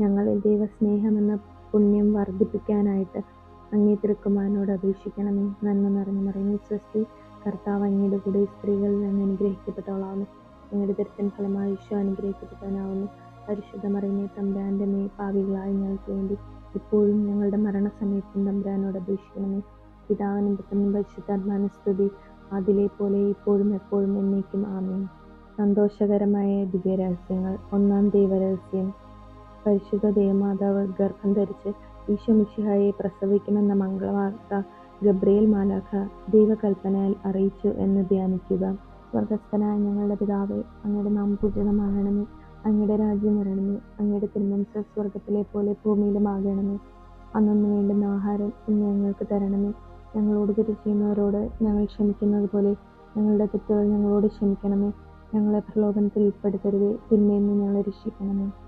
ഞങ്ങളിൽ ദൈവസ്നേഹമെന്ന പുണ്യം വർദ്ധിപ്പിക്കാനായിട്ട് അങ്ങേ തിരുക്കുമാരനോട് അപേക്ഷിക്കണമേ. നന്മ നിറഞ്ഞു മറിയുന്ന സ്വസ്തി. കർത്താവ് അങ്ങയുടെ കൂടെ സ്ത്രീകളിൽ നിന്ന് അനുഗ്രഹിക്കപ്പെട്ടവളാവുന്നു. അങ്ങയുടെ തിരുത്തൻ ഫലമായി ഈശോ അനുഗ്രഹിക്കപ്പെട്ടവനാവുന്നു. പരിശുദ്ധ മറിയമേ തമ്പുരാന്റെ മേ പാവികളായി ഞങ്ങൾക്ക് വേണ്ടി ഇപ്പോഴും ഞങ്ങളുടെ മരണസമയത്തും തമ്പുരാനോട് അപേക്ഷിക്കണമേ. പിതാവിനും പുത്രനും പരിശുദ്ധാത്മാന സ്തുതി. അതിലെ പോലെ ഇപ്പോഴും എപ്പോഴും എന്നേക്കും ആമേൻ. സന്തോഷകരമായ ദിവ്യരഹസ്യങ്ങൾ. ഒന്നാം ദൈവരഹസ്യം. പരിശുദ്ധ ദേവമാതാവ് ഗർഭം ധരിച്ച് ഈശോ മിശിഹായെ പ്രസവിക്കുമെന്ന മംഗളവാർത്ത ഗബ്രിയേൽ മാലാഖ ദൈവകൽപ്പനയിൽ അറിയിച്ചു എന്ന് ധ്യാനിക്കുക. സ്വർഗസ്ഥനായ ഞങ്ങളുടെ പിതാവേ അങ്ങയുടെ നാം പൂജിതമാകണമേ. അങ്ങയുടെ രാജ്യം വരണമേ. അങ്ങയുടെ തിരുമനസ് സ്വർഗത്തിലെ പോലെ ഭൂമിയിലുമാകണമേ. അന്നൊന്ന് വേണ്ടുന്ന ആഹാരം ഇന്ന് ഞങ്ങൾക്ക് തരണമേ. ഞങ്ങളോട് തെറ്റ് ഞങ്ങൾ ക്ഷമിക്കുന്നത് പോലെ ഞങ്ങളുടെ തെറ്റുകൾ ഞങ്ങളോട് ക്ഷമിക്കണമേ. ഞങ്ങളെ പ്രലോഭനത്തിൽ ഉൾപ്പെടുത്തരുതേ. പിന്നെ ഞങ്ങളെ രക്ഷിക്കണമേ.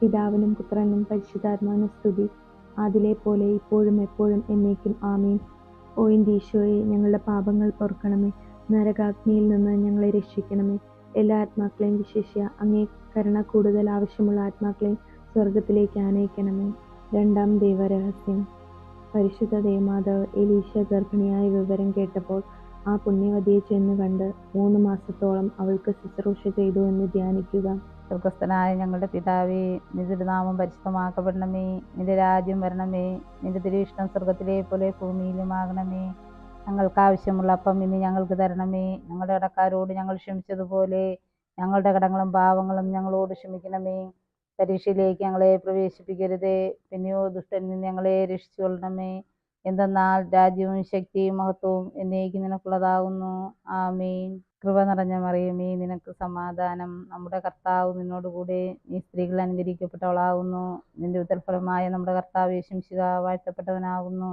പിതാവിനും പുത്രനും പരിശുദ്ധാത്മാവിനും സ്തുതി. അതിലെ പോലെ ഇപ്പോഴും എപ്പോഴും എന്നേക്കും ആമീൻ. ഓ ദീശോയെ ഞങ്ങളുടെ പാപങ്ങൾ പൊറുക്കണമേ. നരകാഗ്നിയിൽ നിന്ന് ഞങ്ങളെ രക്ഷിക്കണമേ. എല്ലാ ആത്മാക്കളെയും വിശേഷിയ അങ്ങേ കരുണ കൂടുതൽ ആവശ്യമുള്ള ആത്മാക്കളെയും സ്വർഗത്തിലേക്ക് ആനയിക്കണമേ. രണ്ടാം ദൈവരഹസ്യം. പരിശുദ്ധ ദേവമാതാവ് എലീശ ഗർഭിണിയായ വിവരം കേട്ടപ്പോൾ ആ പുണ്യവതിയെ ചെന്ന് കണ്ട് മൂന്ന് മാസത്തോളം അവൾക്ക് ശുശ്രൂഷ ചെയ്തു എന്ന് ധ്യാനിക്കുക. സ്വർഗസ്ഥനായ ഞങ്ങളുടെ പിതാവേ നിന്റെ നാമം പരിശുദ്ധമാക്കപ്പെടണമേ. നിന്റെ രാജ്യം വരണമേ. നിന്റെ തിരുവിഷ്ടം സ്വർഗത്തിലെ പോലെ ഭൂമിയിലുമാകണമേ. ഞങ്ങൾക്ക് ആവശ്യമുള്ള അപ്പം ഇന്ന് ഞങ്ങൾക്ക് തരണമേ. ഞങ്ങളുടെ കടക്കാരോട് ഞങ്ങൾ ക്ഷമിച്ചതുപോലെ ഞങ്ങളുടെ കടങ്ങളും പാവങ്ങളും ഞങ്ങളോട് ക്ഷമിക്കണമേ. പരീക്ഷയിലേക്ക് ഞങ്ങളെ പ്രവേശിപ്പിക്കരുതേ. പിന്നെയോ ദുഷ്ടനിൽ ഞങ്ങളെ രക്ഷിച്ചുകൊള്ളണമേ. എന്തെന്നാൽ രാജ്യവും ശക്തിയും മഹത്വവും എന്നേക്കും നിനക്കുള്ളതാകുന്നു. ആമീൻ. കൃപ നിറഞ്ഞ മറിയമേ നിനക്ക് സമാധാനം. നമ്മുടെ കർത്താവ് നിന്നോടുകൂടെ നീ സ്ത്രീകൾ അനുകരിക്കപ്പെട്ടവളാകുന്നു. നിന്റെ ഉത്തരഫലമായ നമ്മുടെ കർത്താവ് യേശുശിക വാഴ്ത്തപ്പെട്ടവനാകുന്നു.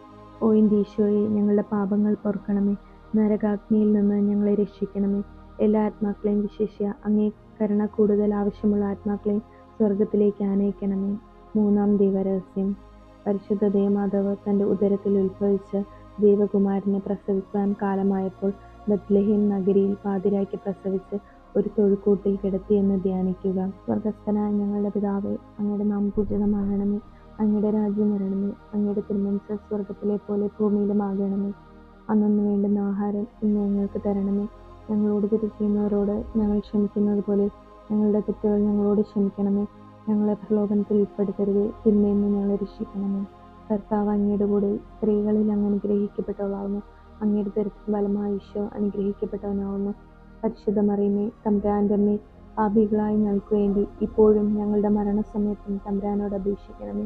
ഓ ഈശോയെ ഞങ്ങളുടെ പാപങ്ങൾ പൊറുക്കണമേ നരകാഗ്നിയിൽ നിന്ന് ഞങ്ങളെ രക്ഷിക്കണമേ. എല്ലാ ആത്മാക്കളെയും വിശേഷിയ അങ്ങേ കരുണ കൂടുതൽ ആവശ്യമുള്ള ആത്മാക്കളെയും സ്വർഗത്തിലേക്ക് ആനയിക്കണമേ. മൂന്നാം ദൈവരഹസ്യം. പരിശുദ്ധ ദേവമാധവ് തന്റെ ഉദരത്തിൽ ഉത്ഭവിച്ച് ദേവകുമാരനെ പ്രസവിക്കാൻ കാലമായപ്പോൾ ബത്ലഹീം നഗരിയിൽ പാതിരാക്കി പ്രസവിച്ച് ഒരു തൊഴുക്കൂട്ടിൽ കിടത്തിയെന്ന് ധ്യാനിക്കുക. സ്വർഗസ്ഥനായ ഞങ്ങളുടെ പിതാവേ അങ്ങയുടെ നാം പൂജിതമാകണമേ. അങ്ങയുടെ രാജ്യം വരണമേ അങ്ങയുടെ തിരുമനസ് സ്വർഗത്തിലെ പോലെ ഭൂമിയിലുമാകണമേ. അന്നൊന്ന് വേണ്ടുന്ന ആഹാരം ഇന്ന് ഞങ്ങൾക്ക് തരണമേ. ഞങ്ങളോട് തെറ്റ് ഞങ്ങൾ ക്ഷമിക്കുന്നത് പോലെ ഞങ്ങളുടെ തെറ്റുകൾ ഞങ്ങളോട് ക്ഷമിക്കണമേ. ഞങ്ങളെ പ്രലോഭനത്തിൽ ഉൾപ്പെടുത്തരുതേ. തിന്മയിൽ നിന്ന് ഞങ്ങളെ രക്ഷിക്കണമേ. കർത്താവ് അങ്ങയുടെ കൂടെ സ്ത്രീകളിൽ അങ്ങ് അനുഗ്രഹിക്കപ്പെട്ടവളാവുന്നു അങ്ങയുടെ തരത്തിൽ ബലമായ ഈശോ അനുഗ്രഹിക്കപ്പെട്ടവനാവുന്നു. പരിശുദ്ധ മറിയമേ തമ്പുരാന്റെ അമ്മേ പാപികളായി ഞങ്ങൾക്ക് വേണ്ടി ഇപ്പോഴും ഞങ്ങളുടെ മരണസമയത്തും തമ്പുരാനോട് അപേക്ഷിക്കണമേ.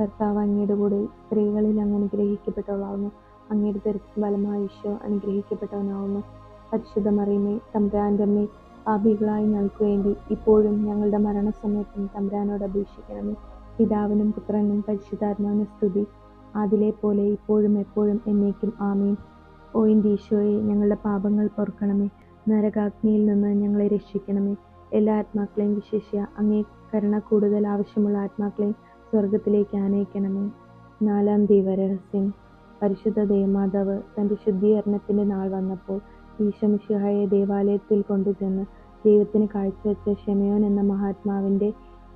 കർത്താവ് അങ്ങയുടെ കൂടെ സ്ത്രീകളിൽ അങ്ങ് അനുഗ്രഹിക്കപ്പെട്ടവളാവുന്നു അങ്ങയുടെ തിരക്കും ഫലമായ ഈശോ അനുഗ്രഹിക്കപ്പെട്ടവനാവുന്നു. പരിശുദ്ധ തമ്പുരാന്റെ പാപികളായി ഞങ്ങൾക്ക് വേണ്ടി ഇപ്പോഴും ഞങ്ങളുടെ മരണസമയത്തും തമ്പുരാനോട് അപേക്ഷിക്കണമേ. പിതാവിനും പുത്രനും പരിശുദ്ധാത്മാവിനും സ്തുതി. അതിലെ പോലെ ഇപ്പോഴും എപ്പോഴും എന്നേക്കും ആമീൻ. ഓ എന്റെ ഈശോയെ ഞങ്ങളുടെ പാപങ്ങൾ പൊറുക്കണമേ നരകാഗ്നിയിൽ നിന്ന് ഞങ്ങളെ രക്ഷിക്കണമേ. എല്ലാ ആത്മാക്കളെയും വിശേഷിയ അങ്ങേ കരുണ കൂടുതൽ ആവശ്യമുള്ള ആത്മാക്കളെയും സ്വർഗത്തിലേക്ക് ആനയിക്കണമേ. നാലാം ദൈവരഹസ്യം. പരിശുദ്ധ ദേവമാതാവ് തന്റെ ശുദ്ധീകരണത്തിന്റെ നാൾ വന്നപ്പോൾ ഈശമിഷിഹായെ ദേവാലയത്തിൽ കൊണ്ടുചെന്ന് ദൈവത്തിന് കാഴ്ചവെച്ച ഷെമയോൻ എന്ന മഹാത്മാവിന്റെ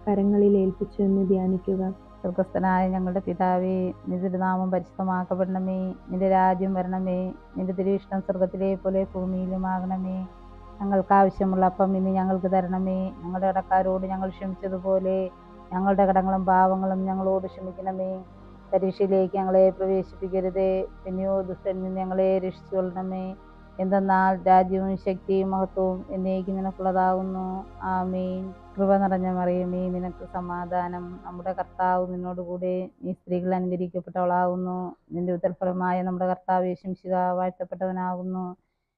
കരങ്ങളിൽ ഏൽപ്പിച്ചു എന്ന് ധ്യാനിക്കുക. സ്വർഗസ്ഥനായ ഞങ്ങളുടെ പിതാവേ നിന്റെ നാമം പരിശുദ്ധമാക്കപ്പെടണമേ. നിന്റെ രാജ്യം വരണമേ. നിന്റെ തിരുവിഷ്ടം സ്വർഗത്തിലെ പോലെ ഭൂമിയിലുമാകണമേ ഞങ്ങൾക്ക് ആവശ്യമുള്ള അപ്പം ഇന്ന് ഞങ്ങൾക്ക് തരണമേ. ഞങ്ങളുടെ ഇടക്കാരോട് ഞങ്ങൾ ക്ഷമിച്ചതുപോലെ ഞങ്ങളുടെ കടങ്ങളും പാവങ്ങളും ഞങ്ങളോട് ക്ഷമിക്കണമേ. പരീക്ഷയിലേക്ക് ഞങ്ങളെ പ്രവേശിപ്പിക്കരുതേ. പിന്നെയോ ദുഷ്ടനിൽ നിന്ന് ഞങ്ങളെ രക്ഷിച്ചുകൊള്ളണമേ എന്തെന്നാൽ രാജ്യവും ശക്തിയും മഹത്വവും എന്നേക്ക് നിനക്കുള്ളതാകുന്നു. ആമീൻ. കൃപ നിറഞ്ഞ മറിയമേ നിനക്ക് സമാധാനം. നമ്മുടെ കർത്താവ് നിന്നോടുകൂടെ നീ സ്ത്രീകൾ അനുകരിക്കപ്പെട്ടവളാകുന്നു. നിന്റെ ഉത്തരഫലമായ നമ്മുടെ കർത്താവ് യേശുശിക വാഴ്ത്തപ്പെട്ടവനാകുന്നു.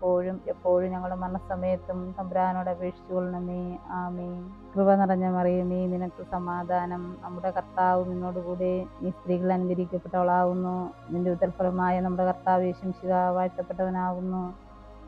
ഇപ്പോഴും എപ്പോഴും ഞങ്ങളുടെ മരണസമയത്തും തമ്പുരാനോട് അപേക്ഷിച്ചു കൊള്ളണമേ ആമേ കൃപ നിറഞ്ഞ മറിയമേ നിനക്ക് സമാധാനം. നമ്മുടെ കർത്താവ് നിന്നോടുകൂടെ നീ സ്ത്രീകൾ അനുകരിക്കപ്പെട്ടവളാവുന്നു. നിന്റെ ഉത്തരഫലമായ നമ്മുടെ കർത്താവ് യേശുശിക വാഴ്ത്തപ്പെട്ടവനാകുന്നു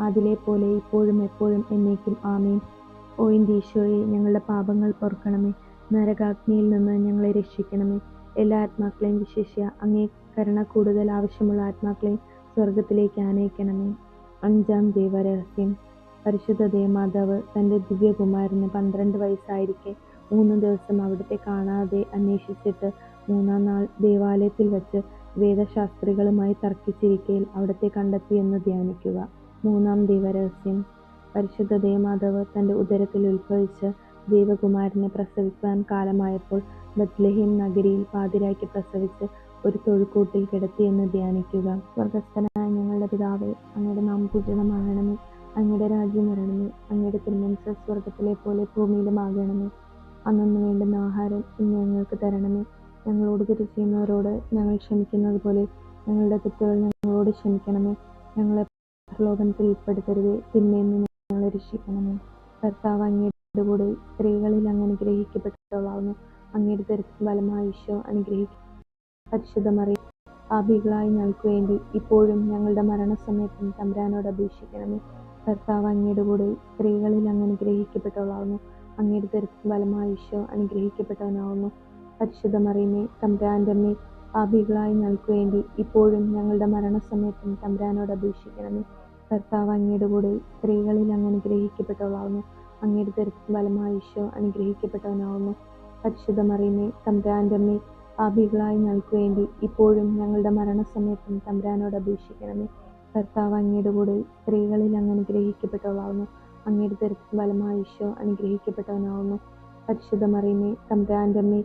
അതിലെ പോലെ ഇപ്പോഴും എപ്പോഴും എന്നേക്കും ആമേൻ. ഓ ഈശോയെ ഞങ്ങളുടെ പാപങ്ങൾ പൊറുക്കണമേ നരകാഗ്നിയിൽ നിന്ന് ഞങ്ങളെ രക്ഷിക്കണമേ. എല്ലാ ആത്മാക്കളെയും വിശേഷിയ അങ്ങേ കരുണ കൂടുതൽ ആവശ്യമുള്ള ആത്മാക്കളെയും സ്വർഗത്തിലേക്ക് ആനയിക്കണമേ. അഞ്ചാം ദൈവരഹസ്യം. പരിശുദ്ധ ദേവമാതാവ് തന്റെ ദിവ്യകുമാരന് പന്ത്രണ്ട് വയസ്സായിരിക്കെ. മൂന്ന് ദിവസം അവിടുത്തെ കാണാതെ അന്വേഷിച്ചിട്ട് മൂന്നാം നാൾ ദേവാലയത്തിൽ വച്ച് വേദശാസ്ത്രികളുമായി തർക്കിച്ചിരിക്കയിൽ അവിടുത്തെ കണ്ടെത്തിയെന്ന് ധ്യാനിക്കുക. മൂന്നാം ദൈവരഹസ്യം. പരിശുദ്ധ ദേവമാധവ് തന്റെ ഉദരത്തിൽ ഉത്ഭവിച്ച് ദേവകുമാരനെ പ്രസവിക്കാൻ കാലമായപ്പോൾ ബത്ലഹീം നഗരിയിൽ പാതിരാക്കി പ്രസവിച്ച് ഒരു തൊഴുക്കൂട്ടിൽ കിടത്തിയെന്ന് ധ്യാനിക്കുക. സ്വർഗസ്ഥനായ ഞങ്ങളുടെ പിതാവേ അങ്ങയുടെ നാം പൂജിതമാകണമേ അങ്ങയുടെ രാജ്യം വരണമേ. അങ്ങയുടെ തിരുമനസ് സ്വർഗത്തിലെ പോലെ ഭൂമിയിലുമാകണമേ. അന്നു വേണ്ടുന്ന ആഹാരം ഇന്ന് ഞങ്ങൾക്ക് തരണമേ. ഞങ്ങളോട് തെറ്റ് ചെയ്യുന്നവരോട് ഞങ്ങൾ ക്ഷമിക്കുന്നത് പോലെ ഞങ്ങളുടെ തെറ്റുകൾ ഞങ്ങളോട് ക്ഷമിക്കണമേ. ഞങ്ങളെ പ്രലോഭനത്തിൽ ഉൾപ്പെടുത്തരുതേ. തിന്മയിൽ നിന്ന് ഞങ്ങളെ രക്ഷിക്കണമേ. കർത്താവ് അങ്ങയുടെ കൂടെ സ്ത്രീകളിൽ അങ്ങ് അനുഗ്രഹിക്കപ്പെട്ടവളാവുന്നു. അങ്ങയുടെ തരത്തിൽ ബലമായ ഈശോ അനുഗ്രഹിക്കും. പരിശുദ്ധമറി പാപികളായി ഞങ്ങൾക്ക് വേണ്ടി ഇപ്പോഴും ഞങ്ങളുടെ മരണസമയത്തും തമ്പുരാനോട് അപേക്ഷിക്കണമേ. കർത്താവ് അങ്ങയുടെ കൂടെ സ്ത്രീകളിൽ അങ്ങ് അനുഗ്രഹിക്കപ്പെട്ടവളാവുന്നു. അങ്ങയുടെ തരത്തിൽ ബലമായ ഈശോ അനുഗ്രഹിക്കപ്പെട്ടവനാവുന്നു. പരിശുദ്ധമറിയുമേ തമ്പുരാന്റെ അമ്മേ പാപികളായി ഞങ്ങൾക്ക് വേണ്ടി ഇപ്പോഴും ഞങ്ങളുടെ മരണസമയത്തും തമ്പുരാനോട് അപേക്ഷിക്കണമേ. കർത്താവ് അങ്ങയുടെ കൂടെ സ്ത്രീകളിൽ അങ്ങ് അനുഗ്രഹിക്കപ്പെട്ടവളാവുന്നു. അങ്ങയുടെ തിരക്കും ഫലമായ ഈശോ അനുഗ്രഹിക്കപ്പെട്ടവനാവുന്നു. പരിശുദ്ധ മറിയമേ തമ്പുരാന്റെ അമ്മേ പാപികളായി ഞങ്ങൾക്ക് വേണ്ടി ഇപ്പോഴും ഞങ്ങളുടെ മരണസമയത്തും തമ്പുരാനോട് അപേക്ഷിക്കണമേ. കർത്താവ് അങ്ങയുടെ കൂടെ സ്ത്രീകളിൽ അങ്ങ് അനുഗ്രഹിക്കപ്പെട്ടവളാവുന്നു. അങ്ങയുടെ തിരക്കും ഫലമായ ഈശോ അനുഗ്രഹിക്കപ്പെട്ടവനാവുന്നു. പരിശുദ്ധ മറിയമേ തമ്പുരാന്റെ അമ്മേ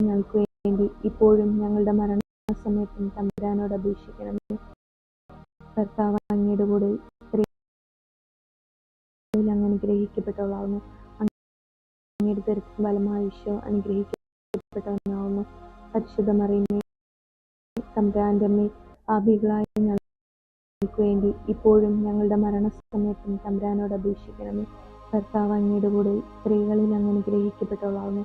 ഞങ്ങൾക്ക് വേണ്ടി ഇപ്പോഴും ഞങ്ങളുടെ മരണസമയത്തും തമ്പുരാനോട് അപേക്ഷിക്കണമേ കർത്താവ് അങ്ങയുടെ കൂടെ സ്ത്രീകളിൽ അങ്ങ് അനുഗ്രഹിക്കപ്പെട്ടവളാവുന്നു. അങ്ങയുടെ തരത്തിൽ ബലമായ ഈശോ അനുഗ്രഹിക്കപ്പെട്ടവനാവുന്നു. പരിശുദ്ധ മറിയമേ തമ്പുരാന്റെ പാപികളായ ഞങ്ങൾക്ക് വേണ്ടി ഇപ്പോഴും ഞങ്ങളുടെ മരണസമയത്തും തമ്പുരാനോട് അപേക്ഷിക്കണമേ കർത്താവ് അങ്ങയുടെ കൂടെ സ്ത്രീകളിൽ അങ്ങ് അനുഗ്രഹിക്കപ്പെട്ടവളാവുന്നു.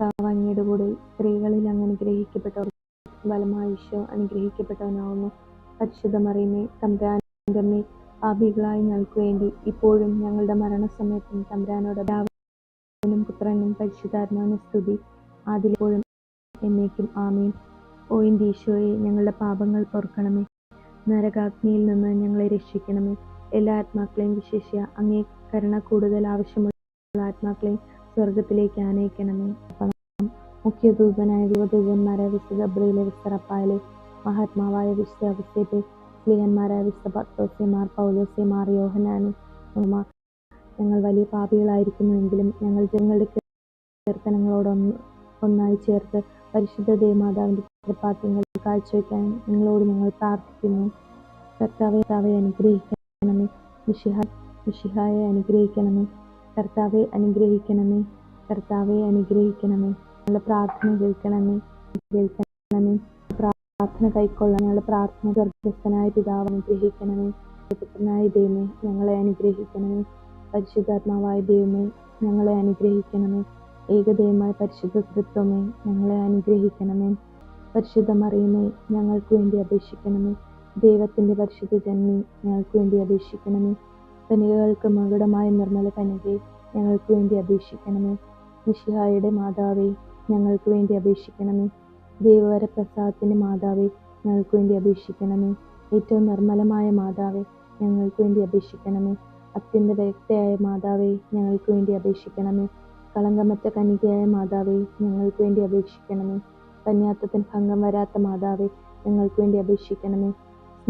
കർത്താവ് അങ്ങയുടെ കൂടെ സ്ത്രീകളിൽ അങ്ങ് അനുഗ്രഹിക്കപ്പെട്ടവർ ബലമായ ഈശോ അനുഗ്രഹിക്കപ്പെട്ടവനാവുന്നു. പരിശുദ്ധ മറിയമേ ആഭികളായി ഞങ്ങൾക്ക് വേണ്ടി ഇപ്പോഴും ഞങ്ങളുടെ മരണസമയത്തും തമ്പുരാനോട് പിതാവിനും പുത്രനും പരിശുദ്ധാത്മാവിനും സ്തുതി. ആദ്യപ്പോഴും എന്നേക്കും ആമീൻ. ഓ എന്റെ ഈശോയെ ഞങ്ങളുടെ പാപങ്ങൾ പൊറുക്കണമേ നരകാഗ്നിയിൽ നിന്ന് ഞങ്ങളെ രക്ഷിക്കണമേ. എല്ലാ ആത്മാക്കളെയും വിശേഷിയ അങ്ങേ കരുണ കൂടുതൽ ആവശ്യമുള്ള ആത്മാക്കളെയും സ്വർഗത്തിലേക്ക് ആനയിക്കണമേ. മുഖ്യദൂതനായ ദൈവദൂതന്മാരായ വിശുദ്ധ ഗബ്രിയിലെ വിസ്തറപ്പായാലെ മഹാത്മാവായ വിശുദ്ധ അവസ്ഥയെ സ്ത്രീയന്മാരായ വിശുദ്ധ പത്തോസിമാർ പൗലോസിമാർ യോഹനാനും ഞങ്ങൾ വലിയ പാപികളായിരിക്കുന്നുവെങ്കിലും ഞങ്ങൾ ജനങ്ങളുടെ കീർത്തനങ്ങളോടൊന്ന് ഒന്നായി ചേർത്ത് പരിശുദ്ധ ദേവമാതാവിന്റെ കൃപാത്യങ്ങൾ കാഴ്ചവെക്കാൻ നിങ്ങളോട് ഞങ്ങൾ പ്രാർത്ഥിക്കുന്നു. കർത്താവെ അനുഗ്രഹിക്കണമേ. മിഷിഹ മിഷിഹായെ അനുഗ്രഹിക്കണമേ. കർത്താവെ അനുഗ്രഹിക്കണമേ. കർത്താവെ അനുഗ്രഹിക്കണമേ. ഞങ്ങളുടെ പ്രാർത്ഥന കേൾക്കണമേ. കേൾക്കണമേ. പ്രാർത്ഥന കൈക്കൊള്ളാൻ ഞങ്ങളുടെ പ്രാർത്ഥന ഗർഭസ്ഥനായ പിതാവ് അനുഗ്രഹിക്കണമേ. പുത്രനായ ദൈവമേ ഞങ്ങളെ അനുഗ്രഹിക്കണമേ. പരിശുദ്ധാത്മാവായ ദൈവമേ ഞങ്ങളെ അനുഗ്രഹിക്കണമേ. ഏകദൈവമായ പരിശുദ്ധ തൃത്വമേ ഞങ്ങളെ അനുഗ്രഹിക്കണമേ. പരിശുദ്ധ മറിയമേ ഞങ്ങൾക്ക് വേണ്ടി അപേക്ഷിക്കണമേ. ദൈവത്തിന്റെ പരിശുദ്ധ ജന്മി ഞങ്ങൾക്ക് വേണ്ടി അപേക്ഷിക്കണമേ. കനികകൾക്ക് മകുടമായ നിർമ്മല കനികെ ഞങ്ങൾക്ക് വേണ്ടി അപേക്ഷിക്കണമേ. മിഷിഹായുടെ മാതാവേ ഞങ്ങൾക്ക് വേണ്ടി അപേക്ഷിക്കണമേ. ദേവവര പ്രസാദത്തിന്റെ മാതാവേ ഞങ്ങൾക്ക് വേണ്ടി അപേക്ഷിക്കണമേ. ഏറ്റവും നിർമ്മലമായ മാതാവേ ഞങ്ങൾക്ക് വേണ്ടി അപേക്ഷിക്കണമേ. അത്യന്ത വ്യക്തയായ മാതാവേ ഞങ്ങൾക്ക് വേണ്ടി അപേക്ഷിക്കണമേ. കളങ്കമറ്റ കനികയായ മാതാവേ ഞങ്ങൾക്ക് വേണ്ടി അപേക്ഷിക്കണമേ. കന്യാത്തത്തിന് ഭംഗം വരാത്ത മാതാവേ ഞങ്ങൾക്ക് വേണ്ടി അപേക്ഷിക്കണമേ.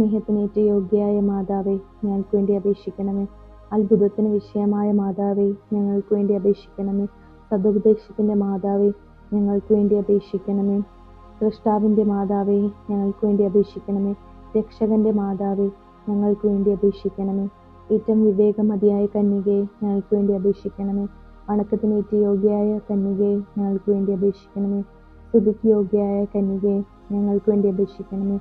സ്നേഹത്തിനേറ്റ യോഗ്യയായ മാതാവേ ഞങ്ങൾക്ക് വേണ്ടി അപേക്ഷിക്കണമേ. അത്ഭുതത്തിന് വിഷയമായ മാതാവേ ഞങ്ങൾക്ക് വേണ്ടി അപേക്ഷിക്കണമേ. സതുപദേശത്തിന്റെ മാതാവേ ഞങ്ങൾക്ക് വേണ്ടി അപേക്ഷിക്കണമേ. സൃഷ്ടാവിന്റെ മാതാവേ ഞങ്ങൾക്ക് വേണ്ടി അപേക്ഷിക്കണമേ. രക്ഷകന്റെ മാതാവേ ഞങ്ങൾക്ക് വേണ്ടി അപേക്ഷിക്കണമേ. ഏറ്റവും വിവേകമതിയായ കന്യകയെ ഞങ്ങൾക്ക് വേണ്ടി അപേക്ഷിക്കണമേ. വണക്കത്തിനേറ്റ് യോഗ്യയായ കന്യകയെ ഞങ്ങൾക്ക് വേണ്ടി അപേക്ഷിക്കണമേ. സ്തുതിക്ക് യോഗ്യയായ കന്യകയെ ഞങ്ങൾക്ക് വേണ്ടി അപേക്ഷിക്കണമേ.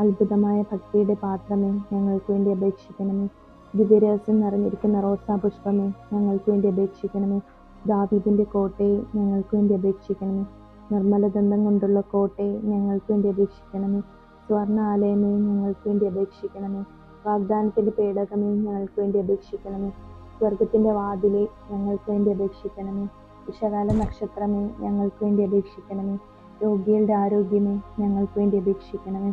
അത്ഭുതമായ ഭക്തിയുടെ പാത്രമേ ഞങ്ങൾക്ക് വേണ്ടി അപേക്ഷിക്കണമേ. ദിവ്യരഹസ്യം നിറഞ്ഞിരിക്കുന്ന റോസാ പുഷ്പമേ ഞങ്ങൾക്ക് വേണ്ടി അപേക്ഷിക്കണമേ. ദാവീദിന്റെ കോട്ടയെ ഞങ്ങൾക്ക് വേണ്ടി അപേക്ഷിക്കണമേ. നിർമ്മല ദന്തം കൊണ്ടുള്ള കോട്ടയെ ഞങ്ങൾക്ക് വേണ്ടി അപേക്ഷിക്കണമേ. സ്വർണ ആലയമേ ഞങ്ങൾക്ക് വേണ്ടി അപേക്ഷിക്കണമേ. വാഗ്ദാനത്തിന്റെ പേടകമേ ഞങ്ങൾക്ക് വേണ്ടി അപേക്ഷിക്കണമേ. സ്വർഗത്തിന്റെ വാതിലെ ഞങ്ങൾക്ക് വേണ്ടി അപേക്ഷിക്കണമേ. വിഷകാല നക്ഷത്രമേ ഞങ്ങൾക്ക് വേണ്ടി അപേക്ഷിക്കണമേ. രോഗികളുടെ ആരോഗ്യമേ ഞങ്ങൾക്ക് വേണ്ടി അപേക്ഷിക്കണമേ.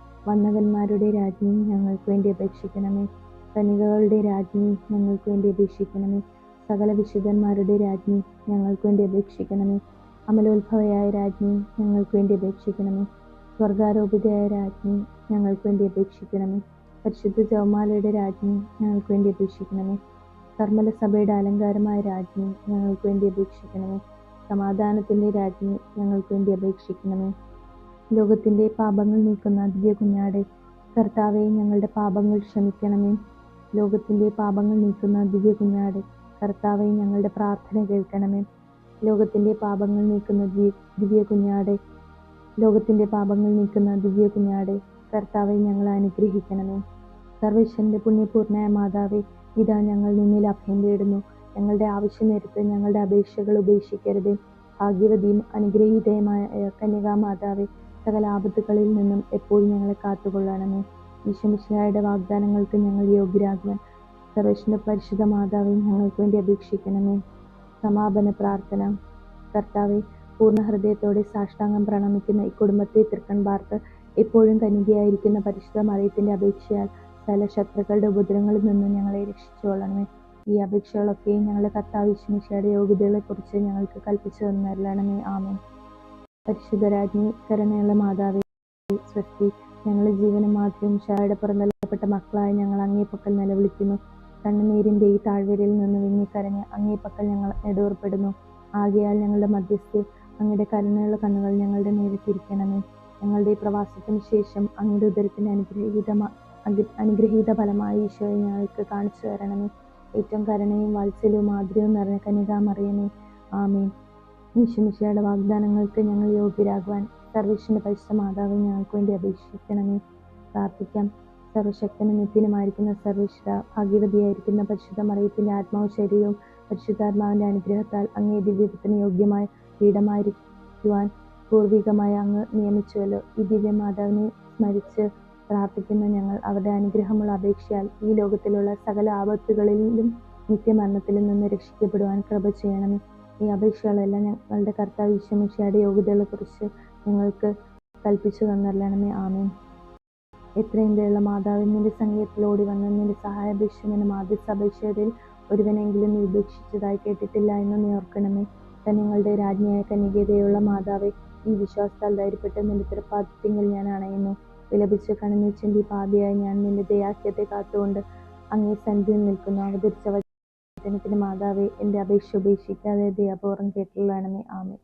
വന്നകന്മാരുടെ രാജ്ഞി ഞങ്ങൾക്ക് വേണ്ടി അപേക്ഷിക്കണമേ. കനികകളുടെ രാജ്ഞി ഞങ്ങൾക്ക് വേണ്ടി അപേക്ഷിക്കണമേ. സകല വിശുദ്ധന്മാരുടെ രാജ്ഞി ഞങ്ങൾക്ക് വേണ്ടി അപേക്ഷിക്കണമേ. അമലോത്ഭവയായ രാജ്ഞി ഞങ്ങൾക്ക് വേണ്ടി അപേക്ഷിക്കണമേ. സ്വർഗാരോപിതയായ രാജ്ഞി ഞങ്ങൾക്ക് വേണ്ടി അപേക്ഷിക്കണമേ. പരിശുദ്ധ ജവമാലയുടെ രാജ്ഞി ഞങ്ങൾക്ക് വേണ്ടി അപേക്ഷിക്കണമേ. കർമ്മല സഭയുടെ അലങ്കാരമായ രാജ്ഞി ഞങ്ങൾക്ക് വേണ്ടി അപേക്ഷിക്കണമേ. സമാധാനത്തിന്റെ രാജ്ഞി ഞങ്ങൾക്ക് വേണ്ടി അപേക്ഷിക്കണമേ. ലോകത്തിന്റെ പാപങ്ങൾ നീക്കുന്ന ദിവ്യ കുഞ്ഞാടെ. കർത്താവെ ഞങ്ങളുടെ പാപങ്ങൾ ക്ഷമിക്കണമേ. ലോകത്തിന്റെ പാപങ്ങൾ നീക്കുന്ന ദിവ്യ കുഞ്ഞാടെ. കർത്താവെ ഞങ്ങളുടെ പ്രാർത്ഥന കേൾക്കണമേ. ലോകത്തിന്റെ പാപങ്ങൾ നീക്കുന്ന ദിവ്യ കുഞ്ഞാടെ. ലോകത്തിന്റെ പാപങ്ങൾ നീക്കുന്ന ദിവ്യ കുഞ്ഞാടെ. കർത്താവെ ഞങ്ങളെ അനുഗ്രഹിക്കണമേ. സർവേശ്വരന്റെ പുണ്യപൂർണയ മാതാവെ ഇതാ ഞങ്ങൾ നിന്നിൽ അഭയം തേടുന്നു. ഞങ്ങളുടെ ആവശ്യം നേരത്ത് ഞങ്ങളുടെ അപേക്ഷകൾ ഉപേക്ഷിക്കരുത്. ഭാഗ്യവതിയും അനുഗ്രഹീതയുമായ കന്യകാമാതാവേ സകല ആപത്തുകളിൽ നിന്നും എപ്പോഴും ഞങ്ങളെ കാത്തുകൊള്ളണമേ. ഈശ്വമിശിഹായുടെ വാഗ്ദാനങ്ങൾക്ക് ഞങ്ങൾ യോഗ്യരാകുവാൻ സർവേശ്വര പരിശുദ്ധ മാതാവെ ഞങ്ങൾക്ക് വേണ്ടി അപേക്ഷിക്കണമേ. സമാപന പ്രാർത്ഥന. കർത്താവെ പൂർണ ഹൃദയത്തോടെ സാഷ്ടാംഗം പ്രണമിക്കുന്ന ഈ കുടുംബത്തെ തൃക്കൺപാർത്ത് എപ്പോഴും തനികയായിരിക്കുന്ന പരിശുദ്ധ മറിയത്തിന്റെ അപേക്ഷയാൽ സകല ശത്രുക്കളുടെ ഉപദ്രവങ്ങളിൽ നിന്നും ഞങ്ങളെ രക്ഷിച്ചുകൊള്ളണമേ. ഈ അപേക്ഷകളൊക്കെയും ഞങ്ങളുടെ കർത്താവ് വിശ്വമിശയുടെ യോഗ്യതകളെക്കുറിച്ച് ഞങ്ങൾക്ക് കൽപ്പിച്ചു തന്നരണമേ ആമേൻ. പരിശുദ്ധരാജ്ഞി കരുണയുള്ള മാതാവേ സൃഷ്ടി ഞങ്ങളുടെ ജീവനും മാധ്യവും ഷായുടെ പുറന്തള്ളപ്പെട്ട മക്കളായി ഞങ്ങൾ അങ്ങേപ്പക്കൽ നിലവിളിക്കുന്നു. കണ്ണുനീരിന്റെ ഈ താഴ്വരയിൽ നിന്ന് വിങ്ങിക്കരഞ്ഞ് അങ്ങേപ്പക്കൽ ഞങ്ങൾ നെടുവേർപ്പെടുന്നു. ആകയാൽ ഞങ്ങളുടെ മധ്യസ്ഥ അങ്ങയുടെ കരുണയുള്ള കണ്ണുകൾ ഞങ്ങളുടെ നേരെ തിരിക്കണമേ ഞങ്ങളുടെ ഈ പ്രവാസത്തിന് ശേഷം അങ്ങയുടെ ഉദരത്തിന് അനുഗ്രഹീത അനുഗ്രഹീത ഫലമായി ഈശോയെ ഞങ്ങൾക്ക് കാണിച്ചു തരണമേ. ഏറ്റവും കരുണയും വാത്സല്യവും ആദരവും നിറഞ്ഞ കനികാമറിയമേ ആമേൻ. ഈശ്വമിശയുടെ വാഗ്ദാനങ്ങൾക്ക് ഞങ്ങൾ യോഗ്യരാകുവാൻ സർവേശ്വരന്റെ പരിശുദ്ധ മാതാവ് ഞങ്ങൾക്ക് വേണ്ടി അപേക്ഷിക്കണമേ. പ്രാർത്ഥിക്കാം. സർവശക്തനും നിത്യനുമായിരിക്കുന്ന സർവേശ്വര ഭാഗ്യവതിയായിരിക്കുന്ന പരിശുദ്ധ മറിയത്തിന്റെ ആത്മാവ് ശരീരവും പരിശുദ്ധാത്മാവിന്റെ അനുഗ്രഹത്താൽ അങ്ങേ ദിവ്യത്തിന് യോഗ്യമായ പീഠമായിരിക്കുവാൻ പൂർവികമായി അങ്ങ് നിയമിച്ചുവല്ലോ. ഈ ദിവ്യമാതാവിനെ സ്മരിച്ച് പ്രാർത്ഥിക്കുന്ന ഞങ്ങൾ അവരുടെ അനുഗ്രഹമുള്ള അപേക്ഷയാൽ ഈ ലോകത്തിലുള്ള സകല ആപത്തുകളിലും നിത്യമരണത്തിലും നിന്ന് രക്ഷിക്കപ്പെടുവാൻ കൃപ ചെയ്യണമേ. ഈ അപേക്ഷകളെല്ലാം ഞങ്ങളുടെ കർത്താവ് ഈശ്വമിഷയുടെ യോഗ്യതകളെ കുറിച്ച് ഞങ്ങൾക്ക് കൽപ്പിച്ചു തന്നറിയണമേ ആമേൻ. എത്രയും ദയുള്ള മാതാവ് നിന്റെ സംഗീതത്തിലോടി വന്ന് നിന്റെ സഹായാപേക്ഷമെന്ന അപേക്ഷകരിൽ ഒരുവനെങ്കിലും ഉപേക്ഷിച്ചതായി കേട്ടിട്ടില്ല എന്ന് നീ ഓർക്കണമേ. നിങ്ങളുടെ രാജ്ഞിയായ കനികതയുള്ള മാതാവെ ഈ വിശ്വാസത്താൽ ധൈര്യപ്പെട്ട് നിന്റെ തൃപ്പാദ്യങ്ങൾ ഞാൻ അണയുന്നു. വിലപിച്ച് കണ്ണുനീർ പാതിയായി ഞാൻ നിന്റെ ദയാഖ്യത്തെ കാത്തുകൊണ്ട് അങ്ങേ സന്ധിയിൽ നിൽക്കുന്നു. അവതരിച്ച വചനത്തിന് മാതാവേ എന്റെ അപേക്ഷ ഉപേക്ഷിക്കാതെ ദയാപൂർവം കേട്ടുള്ളണമേ ആമേ